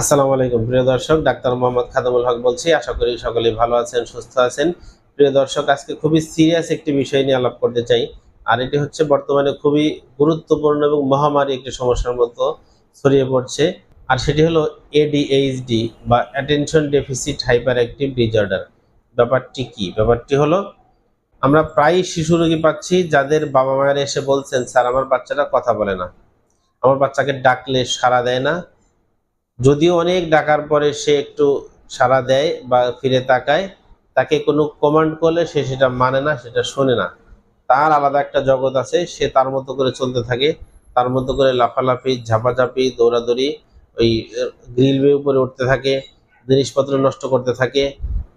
আসসালামু আলাইকুম। প্রিয় দর্শক, ডাক্তার মোহাম্মদ খাদামুল হক বলছি। আশা করি সকলেই ভালো আছেন, সুস্থ আছেন। প্রিয় দর্শক, আজকে খুবই সিরিয়াস একটি বিষয় নিয়ে আলাপ করতে চাই। আর এটি হচ্ছে বর্তমানে খুবই গুরুত্বপূর্ণ এবং মহামারী একটি সমস্যার মতো ছড়িয়ে পড়ছে। আর সেটি হলো এডিএইচডি বা attention deficit hyper active disorder ব্যাপারটি কি? ব্যাপারটি হলো, আমরা প্রায় শিশু রোগী পাচ্ছি যাদের বাবা মায়েরা এসে বলছেন, স্যার, আমার বাচ্চাটা কথা বলে না। আমার বাচ্চাকে ডাকলে সাড়া দেয় না। যদিও অনেক ডাকার পরে সে একটু সাড়া দেয় বা ফিরে তাকায়, তাকে কোনো কমান্ড করলে সে সেটা মানে না, সেটা শোনে না। তার আলাদা একটা জগৎ আছে, সে তার মতো করে চলতে থাকে। তার মতো করে লাফালাফি, ঝাপাঝাপি, দৌড়াদৌড়ি, ওই গ্রিল বে উপরে উঠতে থাকে, জিনিসপত্র নষ্ট করতে থাকে।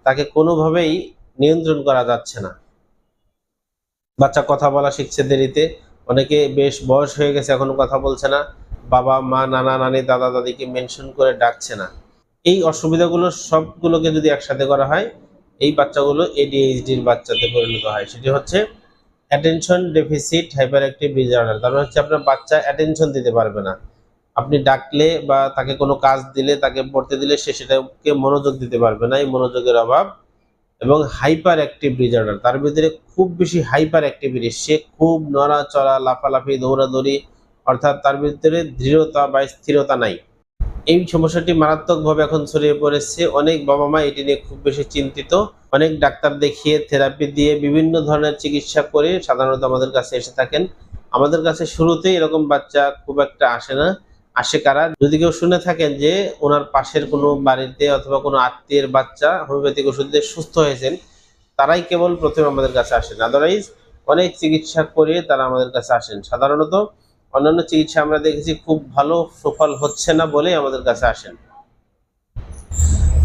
তাকে কোনোভাবেই নিয়ন্ত্রণ করা যাচ্ছে না। বাচ্চা কথা বলা শিখছে দেরিতে। অনেকে বেশ বয়স হয়ে গেছে, এখনও কথা বলছে না। বাবা, মা, নানা, নানি, দাদা, দাদিকে মেনশন করে ডাকছে না। এই অসুবিধাগুলো সবগুলোকে যদি একসাথে করা হয়, এই বাচ্চাগুলো এডিএইচডির বাচ্চাতে পরিণত হয়। সেটি হচ্ছে attention deficit hyper active disorder তার মানে হচ্ছে আপনার বাচ্চা অ্যাটেনশন দিতে পারবে না। আপনি ডাকলে বা তাকে কোনো কাজ দিলে, তাকে পড়তে দিলে সে সেটাকে মনোযোগ দিতে পারবে না, এই মনোযোগের অভাব। এবং হাইপার অ্যাক্টিভ ডিজঅর্ডার তার ভিতরে খুব বেশি হাইপার অ্যাক্টিভিটি সে খুব নড়াচড়া, লাফালাফি, দৌড়াদৌড়ি অর্থাৎ তার ভিতরে দৃঢ়তা বা স্থিরতা নাই। এই সমস্যাটি মারাত্মকভাবে এখন ছড়িয়ে পড়েছে। অনেক বাবা মা এটি নিয়ে খুব বেশি চিন্তিত। অনেক ডাক্তার দেখিয়ে থেরাপি দিয়ে বিভিন্ন ধরনের চিকিৎসা করে সাধারণত আমাদের কাছে এসে থাকেন। আমাদের কাছে শুরুতেই এরকম বাচ্চা খুব একটা আসে না, আসে কারা? যদি কেউ শুনে থাকেন যে ওনার পাশের কোনো বাড়িতে অথবা কোনো আত্মীয়ের বাচ্চা হোমিওপ্যাথিক ওষুধ দিয়ে সুস্থ হয়েছেন, তারাই কেবল প্রথমে আমাদের কাছে আসেন। আদারওয়াইজ অনেক চিকিৎসা করে তারা আমাদের কাছে আসেন। সাধারণত অন্যান্য চিকিৎসা আমরা দেখেছি খুব ভালো, সুফল হচ্ছে না বলেই আমাদের কাছে আসেন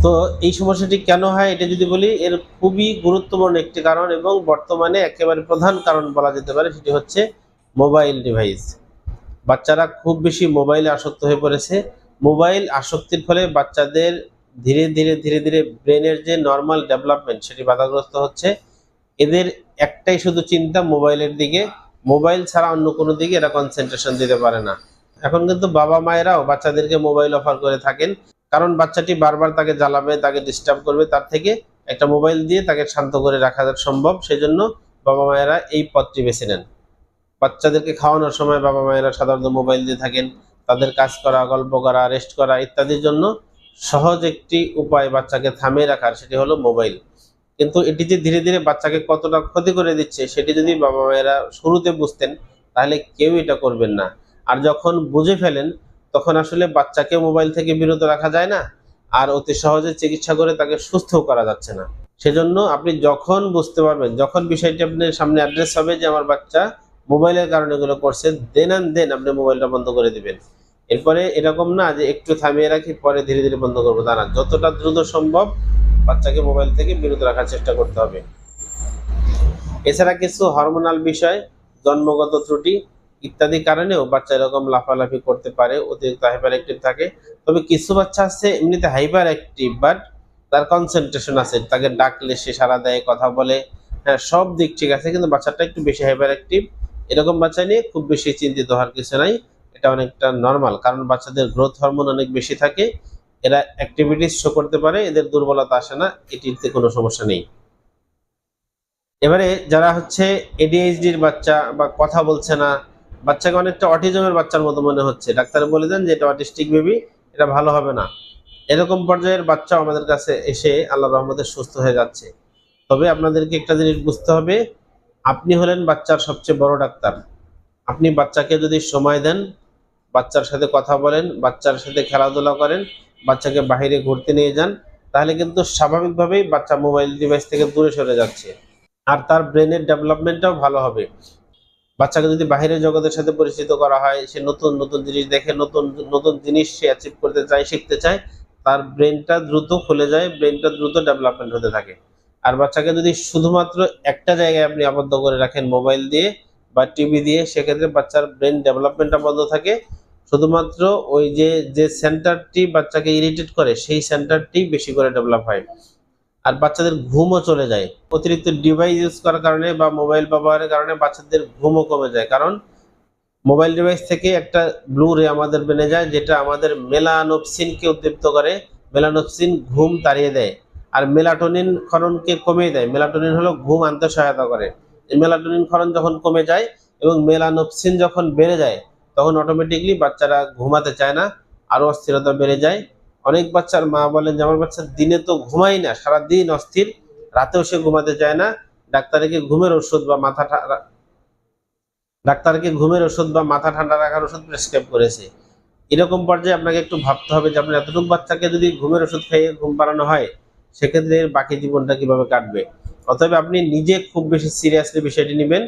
তো এই সমস্যাটি কেন হয় এটা যদি বলি, এর খুবই গুরুত্বপূর্ণ একটি কারণ এবং বর্তমানে একেবারে প্রধান কারণ বলা যেতে পারে সেটি হচ্ছে মোবাইল ডিভাইস। বাচ্চারা খুব বেশি মোবাইলে আসক্ত হয়ে পড়েছে। মোবাইল আসক্তির ফলে বাচ্চাদের ধীরে ধীরে ধীরে ধীরে ব্রেনের যে নর্মাল ডেভেলপমেন্ট সেটি বাধাগ্রস্ত হচ্ছে। এদের একটাই শুধু চিন্তা মোবাইলের দিকে। মোবাইল ছাড়া অন্য কোনো দিকে এরা কনসেন্ট্রেশন দিতে পারে না। এখন কিন্তু বাবা মায়েরাও বাচ্চাদেরকে মোবাইল অফার করে থাকেন, কারণ বাচ্চাটি বারবার তাকে জ্বালাবে, তাকে ডিস্টার্ব করবে, তার থেকে একটা মোবাইল দিয়ে তাকে শান্ত করে রাখা সম্ভব। সেজন্য বাবা মায়েরা এই পথটি বেছে নেন। বাচ্চাদেরকে খাওয়ানোর সময় বাবা মায়েরা সাধারণত মোবাইল দিয়ে থাকেন। তাদের কাজ করা, গল্প করা রেস্ট করা ইত্যাদির জন্য সহজ একটি উপায় বাচ্চাকে থামিয়ে রাখার, সেটি হলো মোবাইল। কিন্তু এটি যে ধীরে ধীরে বাচ্চাকে কতটা ক্ষতি করে দিচ্ছে, সেটি যদি বাবা মায়েরা শুরুতে বুঝতেন, তাহলে কেউ এটা করবেন না। আর যখন বুঝে ফেলেন, তখন আসলে বাচ্চাকে মোবাইল থেকে বিরত রাখা যায় না, আর অতি সহজে চিকিৎসা করে তাকে সুস্থ করা যাচ্ছে না। সেজন্য আপনি যখন বুঝতে পারবেন, যখন বিষয়টি আপনার সামনে অ্যাড্রেস হবে যে আমার বাচ্চা মোবাইলের কারণে এগুলো করছে দেন অ্যান্ড দেন আপনি মোবাইলটা বন্ধ করে দিবেন। এরপরে এরকম না যে একটু থামিয়ে রাখি, পরে ধীরে ধীরে বন্ধ করব। তা না যতটা দ্রুত সম্ভব বাচ্চাকে মোবাইল থেকে বিরত রাখার চেষ্টা করতে হবে। এছাড়া কিছু হরমোনাল বিষয়, জন্মগত ত্রুটি ইত্যাদি কারণেও বাচ্চা এরকম লাফালাফি করতে পারে, অতিরিক্ত হাইপার অ্যাক্টিভ থাকে। তবে কিছু বাচ্চা আছে, এমনিতে হাইপার অ্যাক্টিভ বাট তার কনসেন্ট্রেশন আছে, তাকে ডাকলে সে সারা দেয়, কথা বলে হ্যাঁ সব দিক ঠিক আছে, কিন্তু বাচ্চাটা একটু বেশি হাইপার অ্যাক্টিভ এরকম বাচ্চা নিয়ে খুব বেশি চিন্তিত হওয়ার কিছু নাই, এটা অনেকটা নর্মাল কারণ বাচ্চাদের গ্রোথ হরমোন অনেক বেশি থাকে। এরা অ্যাক্টিভিটিস শো করতে পারে, এদের দুর্বলতা আসে না, এটিতে কোনো সমস্যা নেই। এবারে যারা হচ্ছে এডিএইচডির বাচ্চা বা কথা বলছে না, বাচ্চাকে অনেকটা অটিজমের বাচ্চার মতো মনে হচ্ছে। ডাক্তার বলে দেন যে এটা অটিস্টিক বেবি এটা ভালো হবে না। এরকম পর্যায়ের বাচ্চা আমাদের কাছে এসে আল্লাহ রহমতে সুস্থ হয়ে যাচ্ছে। তবে আপনাদেরকে একটা জিনিস বুঝতে হবে, আপনি হলেন বাচ্চার সবচেয়ে বড় ডাক্তার। আপনি বাচ্চাকে যদি সময় দেন, বাচ্চার সাথে কথা বলেন, বাচ্চার সাথে খেলাধুলা করেন বাচ্চাকে বাইরে ঘুরতে নিয়ে যান, তাহলে কিন্তু স্বাভাবিকভাবেই বাচ্চা মোবাইল ডিভাইস থেকে দূরে সরে যাচ্ছে। আর তার ব্রেনের ডেভেলপমেন্টটাও ভালো হবে। বাচ্চাকে যদি বাইরের জগতের সাথে পরিচিত করা হয়, সে নতুন নতুন জিনিস দেখে, নতুন নতুন জিনিস সে অ্যাচিভ করতে চায়, শিখতে চায়, তার ব্রেনটা দ্রুত খুলে যায় ব্রেনটা দ্রুত ডেভেলপমেন্ট হতে থাকে। আর বাচ্চাকে যদি শুধুমাত্র একটা জায়গায় আপনি আবদ্ধ করে রাখেন মোবাইল দিয়ে বা টিভি দিয়ে, সেক্ষেত্রে বাচ্চার ব্রেন ডেভেলপমেন্টটা বন্ধ থাকে শুধুমাত্র ওই যে যে সেন্টারটি বাচ্চাকে ইরিটেট করে, সেই সেন্টারটি বেশি করে ডেভেলপ হয়। আর বাচ্চাদের ঘুমও চলে যায়। অতিরিক্ত ডিভাইস ইউজ করার কারণে বা মোবাইল ব্যবহারের কারণে বাচ্চাদের ঘুমও কমে যায়। কারণ মোবাইল ডিভাইস থেকে একটা ব্লু রে আমাদের বেনে যায়, যেটা আমাদের মেলানোপসিনকে উদ্দীপ্ত করে। মেলানোপসিন ঘুম তাড়িয়ে দেয়। আর মেলাটোনিন ক্ষরণকে কমিয়ে দেয়। মেলাটোনিন হলো ঘুম আনতে সহায়তা করে। মেলাটোনিন ক্ষরণ যখন কমে যায় এবং মেলানোপসিন যখন বেড়ে যায় তখন অটোমেটিকলি বাচ্চারা ঘুমাতে চায় না আরও অস্থিরতা বেড়ে যায়। অনেক বাচ্চার মা বলেন যে, আমার বাচ্চা দিনে তো ঘুমাই না সারা দিন অস্থির, রাতেও সে ঘুমাতে চায় না। ডাক্তারকে ঘুমের ওষুধ বা মাথা ডাক্তারকে ঘুমের ওষুধ বা মাথা ঠান্ডা রাখার ওষুধ প্রেসক্রাইব করেছে। এরকম পর্যায়ে আপনাকে একটু ভাবতে হবে যে, আপনার এতটুকু বাচ্চাকে যদি ঘুমের ওষুধ খাইয়ে ঘুম পাড়ানো হয়, সেক্ষেত্রে বাকি জীবনটা কীভাবে কাটবে? অতএব আপনি নিজে খুব বেশি সিরিয়াসলি বিষয়টি নেবেন।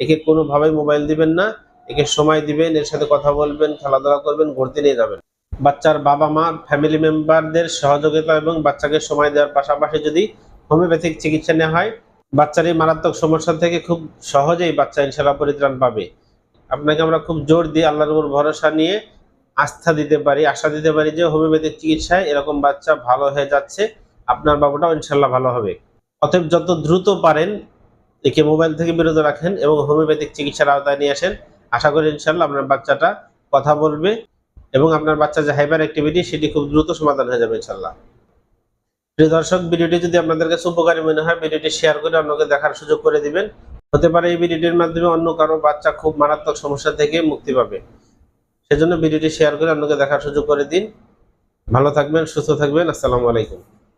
একে কোনোভাবেই মোবাইল দিবেন না। একে সময় দিবেন, এর সাথে কথা বলবেন, খেলাধুলা করবেন, ঘুরতে নিয়ে যাবেন। বাচ্চার বাবা মা ফ্যামিলি মেম্বারদের সহযোগিতা এবং বাচ্চাকে সময় দেওয়ার পাশাপাশি যদি হোমিওপ্যাথিক চিকিৎসা নেওয়া হয়, বাচ্চার এই মারাত্মক সমস্যা থেকে খুব সহজেই বাচ্চা ইনশাল্লাহ পরিত্রাণ পাবে। আপনাকে আমরা খুব জোর দিয়ে আল্লাহর উপর ভরসা নিয়ে আস্থা দিতে পারি, আশা দিতে পারি যে হোমিওপ্যাথিক চিকিৎসায় এরকম বাচ্চা ভালো হয়ে যাচ্ছে, আপনার বাবুটাও ইনশাল্লাহ ভালো হবে। অতএব যত দ্রুত পারেন, একে মোবাইল থেকে বিরত রাখেন এবং হোমিওপ্যাথিক চিকিৎসার আওতায় নিয়ে আসেন। আশা করি ইনশাল্লাহ আপনার বাচ্চাটা কথা বলবে এবং আপনার বাচ্চার যে হাইপার অ্যাক্টিভিটি সেটি খুব দ্রুত সমাধান হয়ে যাবে ইনশাল্লাহ প্রিয় দর্শক, ভিডিওটি যদি আপনাদের কাছে উপকারী মনে হয়, ভিডিওটি শেয়ার করে অন্যকে দেখার সুযোগ করে দিবেন। হতে পারে এই ভিডিওটির মাধ্যমে অন্য কারও বাচ্চা খুব মারাত্মক সমস্যা থেকে মুক্তি পাবে। সেজন্য ভিডিওটি শেয়ার করে অন্যকে দেখার সুযোগ করে দিন। ভালো থাকবেন, সুস্থ থাকবেন। আসসালামু আলাইকুম।